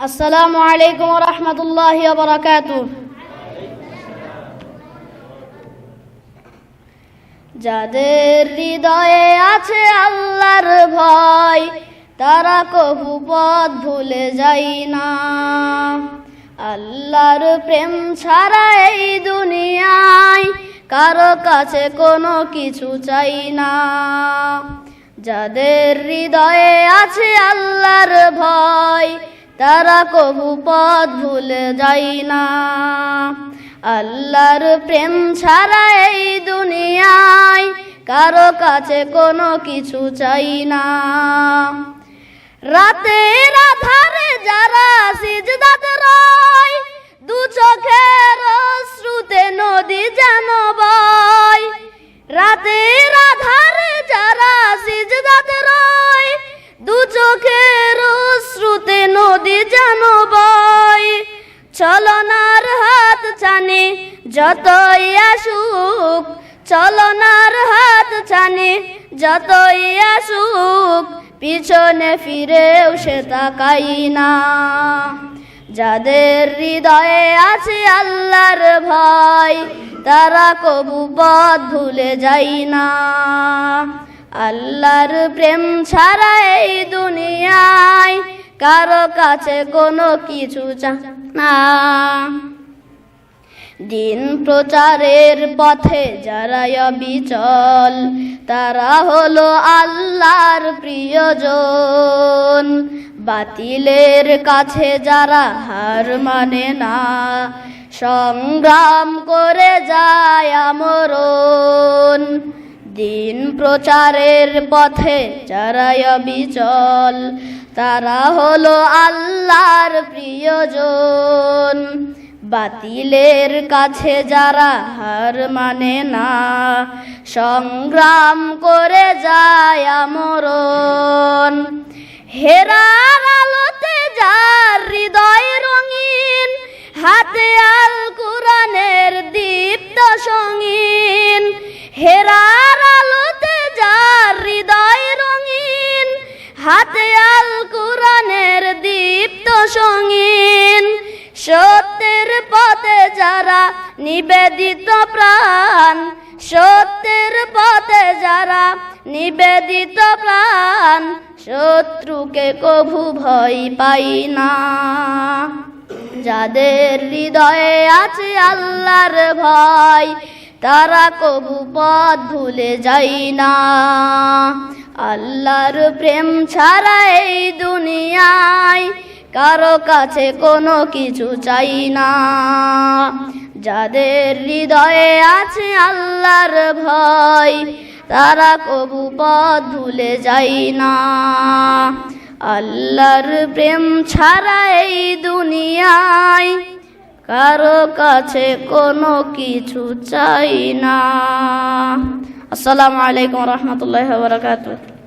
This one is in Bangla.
আসসালামু আলাইকুম রহমতুল্লাহ বরকাত যাদের হৃদয়ে আছে আল্লাহর ভয়, তারা কবু পথ ভুলে যায় না। আল্লাহর প্রেম ছাড়া এই দুনিয়ায় কারও কাছে কোনো কিছু চাই না। যাদের হৃদয়ে আছে আল্লাহর ভয় তারা কবু পথ ভুলে যায় না। আল্লাহর প্রেম ছাড়া এই দুনিয়ায় কারও কাছে কোনো কিছু চাই না। রাতের আধারে যারা সিজদাতে রয়, দু চোখের শ্রুতে নদী যেন বয়। রাতের আধারে যারা সিজদাতে রয়, দু চোখের নদী যেন বয়। চলনার হাত ছানে যতই আসুক। চলনার হাত ছানে যতই আসুক। পিছনে ফিরেও সে তাকাই না। যাদের হৃদয়ে আছে আল্লাহর ভয়, তারা কবু পথ ভুলে যাই না। আল্লাহর প্রেম ছাড়া এই দুনিয়ায় কারও কাছে কোনো কিছু না। দিন প্রচারের পথে যারা বিচল তারা হলো আল্লাহর প্রিয়জন। বাতিলের কাছে যারা হার মানে না, সংগ্রাম করে যায় আমরণ। দিন প্রচারের পথে যারা বিচল তারা হলো আল্লাহর প্রিয়জন। বাতিলের কাছে যারা হার মানে না, সংগ্রাম করে যায় আমরণ। হেরার আলোতে যার হৃদয় রঙিন, হাতে আল কোরআনের দীপ্ত সঙ্গীন। হেরার আলোতে যার হৃদয় রঙিন, হাতে আল নিবেদিত প্রাণ সত্যের পথে যারা নিবেদিত প্রাণ, শত্রুকে কভু ভয় পাই না। যাদের হৃদয়ে আছে আল্লাহর ভয়, তারা কবু পথ ভুলে যাই না। আল্লাহর প্রেম ছাড়া এই দুনিয়ায় কারও কাছে কোনো কিছু চাই না। যাদের হৃদয়ে আছে আল্লাহর ভয়, তারা কবু পথ ভুলে যাই না। আল্লাহর প্রেম ছাড়া এই দুনিয়ায় কারও কাছে কোনো কিছু চাই না। আসসালামু আলাইকুম রহমতুল্লাহ বরকাত